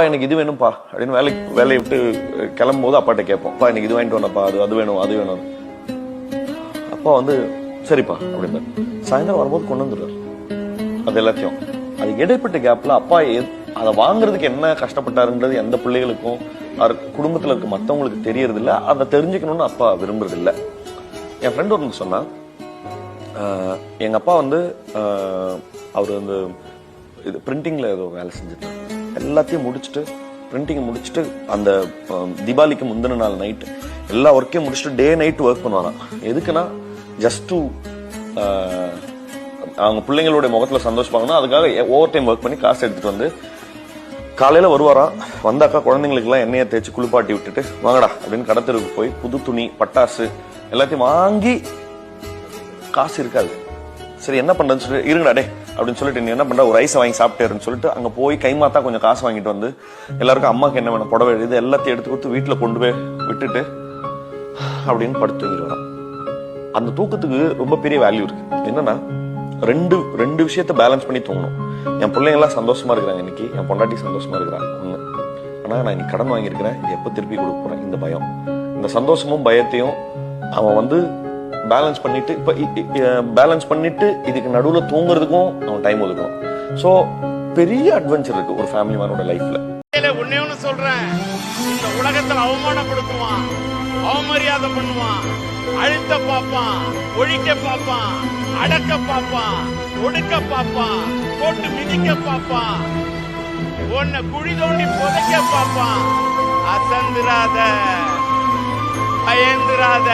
அப்பா எனக்கு இது வேணும்ப்பா அப்படின்னு வேலைக்கு வேலையை விட்டு கிளம்பும் போது அப்பாட்ட கேட்போம். அப்பா எனக்கு இது வாங்கிட்டு வந்தப்பா அது அது வேணும் அது வேணும். அப்பா வந்து சரிப்பா அப்படின்னு சாயந்தரம் வரும்போது கொண்டு வந்துடுறாரு. அது எல்லாத்தையும். அது இடைப்பட்ட கேப்ல அப்பா அதை வாங்குறதுக்கு என்ன கஷ்டப்பட்டாருன்றது எந்த பிள்ளைகளுக்கும் குடும்பத்துல இருக்க மத்தவங்களுக்கு தெரியறது இல்ல அதை தெரிஞ்சுக்கணும்னு அப்பா விரும்புறது இல்ல என் ஃப்ரெண்ட் ஒன்று சொன்னா எங்க அப்பா வந்து அவர் வந்து இது பிரிண்டிங்ல ஏதோ வேலை செஞ்சுட்டு எல்லாத்தையும் முடிச்சுட்டு பிரிண்டிங் முடிச்சுட்டு அந்த தீபாவளிக்கு முந்தின நாள் நைட்டு எல்லா ஒர்க்கையும் முடிச்சுட்டு டே நைட் ஒர்க் பண்ணுவாராம் எதுக்குன்னா ஜஸ்ட் டு அவங்க பிள்ளைங்களுடைய முகத்தில் சந்தோஷப்பாங்கன்னா அதுக்காக ஓவர் டைம் ஒர்க் பண்ணி காசு எடுத்துகிட்டு வந்து காலையில் வருவாராம். வந்தாக்கா குழந்தைங்களுக்குலாம் எண்ணெயை தேய்ச்சி குளிப்பாட்டி விட்டுட்டு வாங்கடா அப்படின்னு கடத்தருக்கு போய் புது துணி பட்டாசு எல்லாத்தையும் வாங்கி காசு இருக்காது. சரி என்ன பண்ணுறதுன்னு சொல்லி இருங்கடா டே அப்படின்னு சொல்லிட்டு நீ என்ன பண்ற? ஒரு ரைஸ் வாங்கி சாப்பிட்டேருன்னு சொல்லிட்டு அங்க போய் கைமாத்தா கொஞ்சம் காசு வாங்கிட்டு வந்து எல்லாருக்கும் அம்மாக்கு என்ன வேணும்? புடவை இது எல்லாத்தையும் எடுத்து கொடுத்து வீட்டுல கொண்டு போய் விட்டுட்டு அப்படின்னு படுத்து தூங்கிடுவாராம் அந்த தூக்கத்துக்கு ரொம்ப பெரிய வேல்யூ இருக்கு. என்னன்னா ரெண்டு ரெண்டு விஷயத்த பேலன்ஸ் பண்ணி தூங்கணும். என் பிள்ளைங்க எல்லாம் சந்தோஷமா இருக்கிறாங்க இன்னைக்கு. என் பொண்டாட்டி சந்தோஷமா இருக்கிறாங்க. ஒண்ணு. ஆனா நான் இன்னைக்கு கடன் வாங்கியிருக்கிறேன். இது எப்ப திருப்பி கொடுக்க போறேன்? இந்த பயம். இந்த சந்தோஷமும் பயத்தையும் அவன் வந்து பேலன்ஸ் பண்ணிட்டு இப்போ பேலன்ஸ் பண்ணிட்டு இதுக்கு நடுவில் தூங்குறதுக்கும் அவன் டைம் ஒதுக்கணும் ஸோ பெரிய அட்வென்ச்சர் இருக்கு ஒரு ஃபேமிலி மேனோட லைஃப்ல ஒன்னே ஒண்ணு சொல்றேன். இந்த உலகத்துல அவமானப்படுத்துவான் அவமரியாதை பண்ணுவான். அழுத்த பார்ப்பான். ஒழிக்க பார்ப்பான். அடக்க பார்ப்பான். ஒடுக்க பார்ப்பான். போட்டு மிதிக்க பார்ப்பான். உன்னை குழி தோண்டி புதைக்க பார்ப்பான். அசந்திராத பயந்துராத